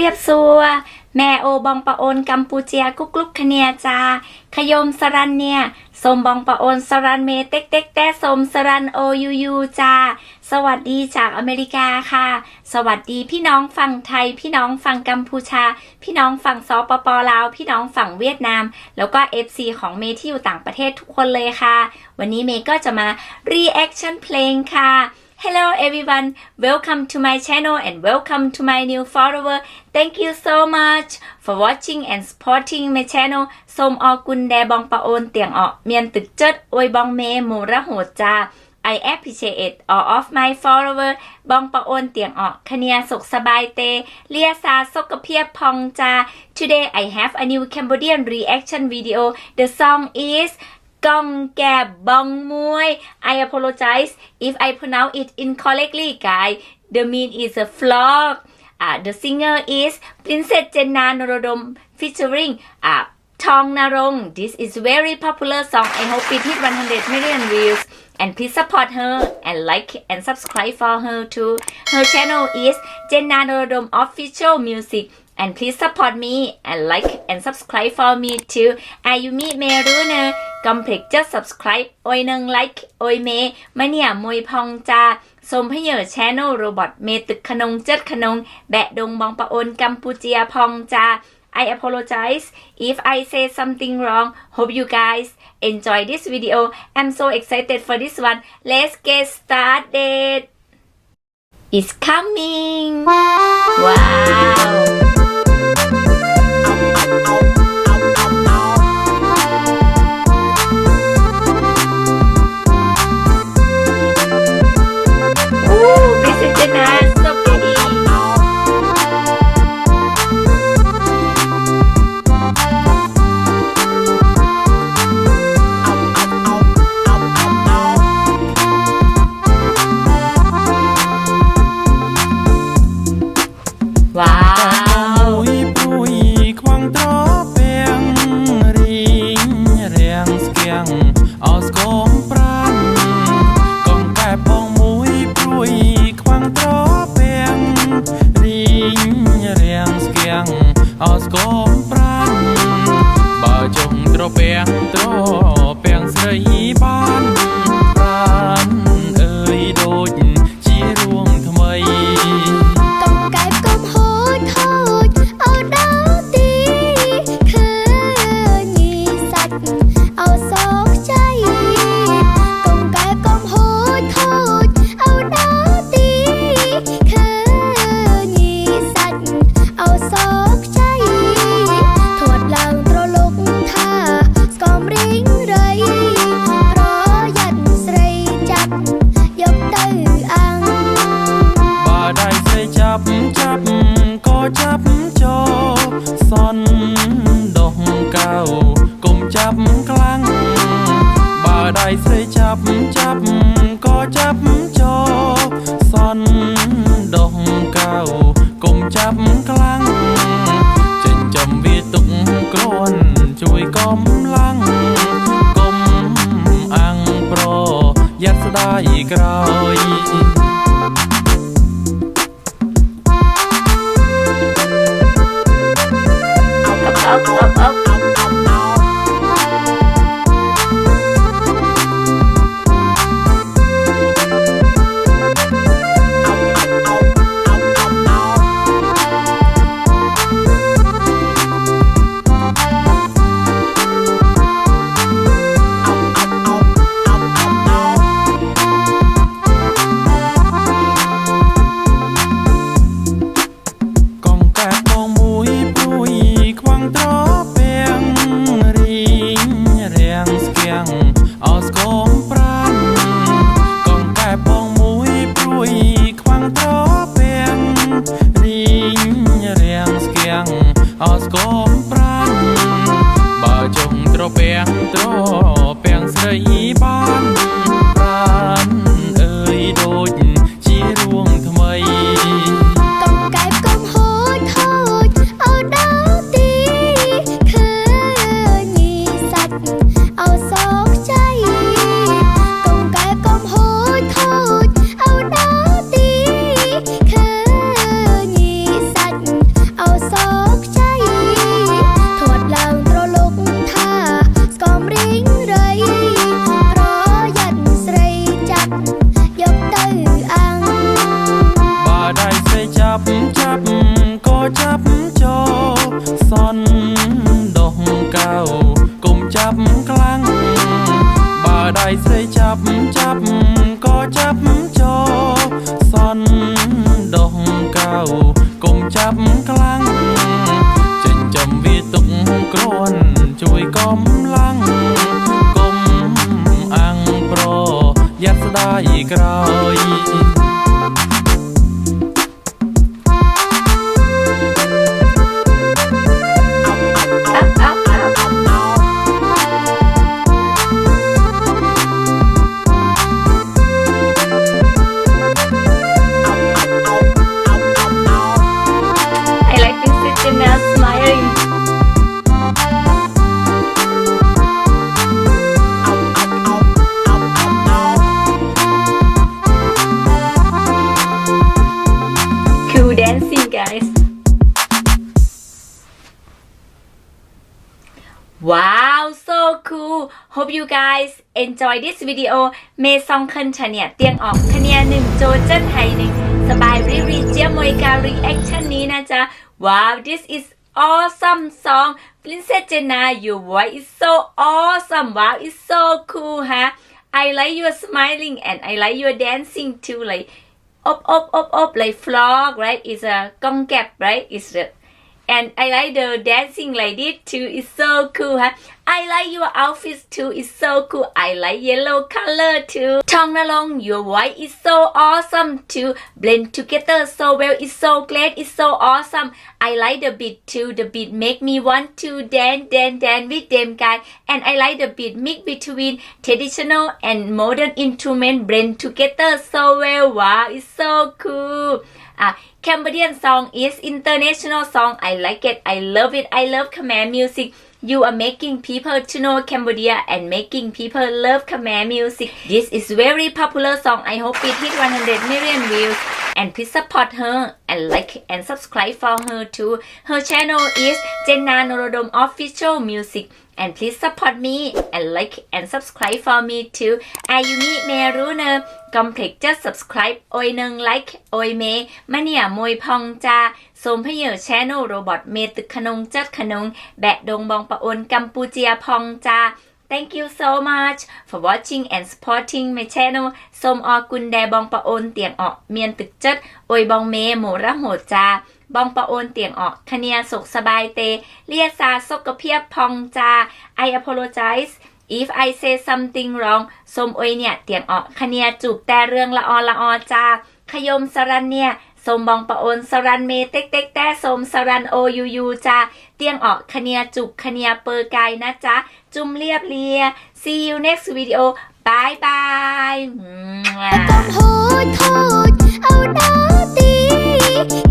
เรียบซัว แม่โอบองปะโอนกัมพูเจียกุกลุกคเนียจา ขยมสรันเนี่ยสมบองปะโอนสรันเมเต็กเต็กแต่สมสรันโอยูยูจา สวัสดีจากอเมริกาค่ะ สวัสดีพี่น้องฝั่งไทย พี่น้องฝั่งกัมพูชา พี่น้องฝั่งสปปลาว พี่น้องฝั่งเวียดนาม แล้วก็ FC ของเมที่อยู่ต่างประเทศทุกคนเลยค่ะ วันนี้เมย์ก็จะมา reaction เพลงค่ะ Hello everyone, welcome to my channel and welcome to my new follower. Thank you so much for watching and supporting my channel. សូមអរគុណដែលបងប្អូនទាំងអស់មានទឹកចិត្តអួយបងមេមរហូតចា I appreciate all of my follower បងប្អូនទាំងអស់គ្នាសុខសប្បាយទេលាសាសុខភាពផងចា Today I have a new Cambodian reaction video. The song is ก้องแก่บองมวย. I apologize if I pronounce it incorrectly, guys. The mean is a frog. Uh, the singer is Princess Jenna Norodom featuring uh, Tong Narong. This is very popular song. I hope it hit 100 million views. And please support her and like and subscribe for her too. Her channel is Jenna Norodom Official Music and please support me and like and subscribe for me too อายุมิเมรู้เนอะกำเพล็กจะ subscribe โอยหนึ่ง like โอยเมมาเนี่ยมวยพองจาสมพเหยอ channel โรบอทเมตึกขนงเจ็ดขนง แบะดงบองปะโอนกัมพูเจียพองจา I apologize if I say something wrong hope you guys enjoy this video I'm so excited for this one let's get started It's coming wow យ៉ា I'll score. ឲ្យដៃស្រីចាប់ចាប់ក៏ចាប់ចោសន់ដុំកៅកុំចាប់ខ្លាំងចិញ្ចឹមវាទុកគ្រាន់ជួយកំឡាំងកុំអាំងប្រយ័ត្នស្ដាយក្រោយ guys. Wow, so cool. Hope you guys enjoy this video. May song khăn chả nhẹ tiếng ọc khăn hay nừng. Sabai ri ri chia môi ca reaction ni. Wow, this is awesome song. Princess Jenna, your voice is so awesome. Wow, it's so cool, huh? I like your smiling and I like your dancing too. Like up, up, up, up, like frog, right? It's a concave, right? It's the, and I like the dancing like this too. It's so cool, huh? I like your outfits too. It's so cool. I like yellow color too. Tom along, your white is so awesome too. Blend together so well. It's so glad. It's so awesome. I like the beat too. The beat make me want to dance, dance, dance with them guy. And I like the beat mix between traditional and modern instrument blend together so well. Wow, it's so cool. Uh, Cambodian song is international song. I like it. I love it. I love Khmer music. you are making people to know Cambodia and making people love Khmer music this is very popular song I hope it hit 100 million views and please support her and like and subscribe for her too her channel is Jenna Norodom Official Music and please support me and like and subscribe for me too อายุมิเมรู้เนอะกอมเพล็กจะ subscribe โอยหนึ่ง like โอยเมมาเนี่ยมวยพองจา สมพเหยอ channel โรบอทเมตึกขนงจัดขนง แบะดงบองปะโอนกัมพูเจียพองจา Thank you so much for watching and supporting my channel สมอกุนแดบองปะโอนเตียงออกเมียนตึกจัดโอยบองเมโมระโหดจาบองปะโอนเตียงออกคเนียสุขสบายเต เลียซาสกกระเพียบพองจา I apologize if I say something wrong สมโอยเนี่ยเตียงออกคเนียจูบแต่เรื่องละออละออจาขยมสรันเนี่ย สมบองปะโอนสรันเมเต็กเต็กแต่สมสรันโอยูยูจาเตียงออกคเนียจุบคเนียเปอร์กนะจ๊ะ จุมเรียบเรีย see you next video bye bye ต้องโหดโทษเอาดาตี